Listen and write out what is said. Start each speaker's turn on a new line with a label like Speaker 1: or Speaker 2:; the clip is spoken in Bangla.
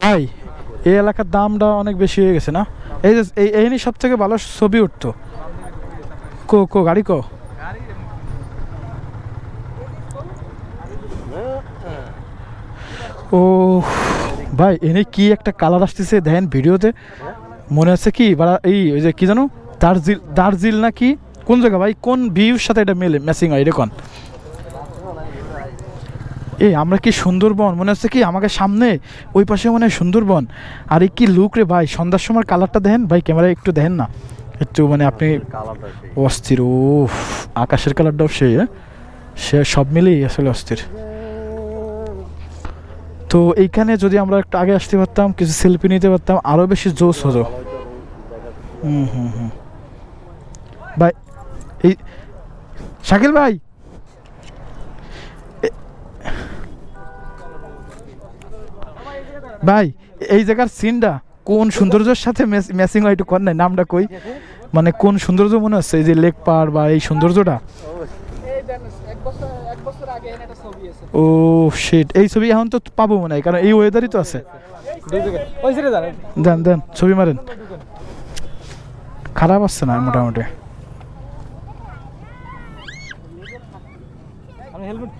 Speaker 1: ভাই, এই এলাকার দামটা অনেক বেশি হয়ে গেছে না? এই যে, এই এই সব থেকে ভালো ছবি উঠতো কো কো, গাড়ি কো। ও, ভাই এনে কি একটা কালার আসতেছে দেখেন ভিডিওতে। মনে হচ্ছে কি, বাড়া, এই, ওই যে কি জানো? দার্জিল দার্জিল না কি? কোন জায়গা ভাই? কোন ভিউর সাথে এটা মেলে ম্যাচিং হয়, এরকম। এই আমরা কি সুন্দরবন? মনে হচ্ছে কি আমাকে সামনে ওই পাশে মনে হয় সুন্দরবন। আর এই কি লুক রে ভাই সন্ধ্যার সময় কালারটা দেখেন? ভাই ক্যামেরায় একটু দেখেন না। একটু মানে আপনি অস্থির ও আকাশের কালারটাও সে সে সব মিলেই আসলে অস্থির। তো এইখানে যদি আমরা একটু আগে আসতে পারতাম কিছু সেলফি নিতে পারতাম আরও বেশি জোশ হতো। হুম হুম হুম। ভাই এই শাকিল ভাই! ভাই, এই জায়গার সিনটা কোন সৌন্দর্যের সাথে ম্যাচিং হয় একটু কর নাই নামটা কই? মানে কোন সৌন্দর্য মনে হচ্ছে, এই যে লেক পাড় বা এই সৌন্দর্যটা? ও শিট এই ছবি এখন তো পাবো মনে হয়, কারণ এই ওয়েদারই তো আছে। দেন দেন, ছবি মারেন। খারাপ আসছে না মোটামুটি?
Speaker 2: হেলমেট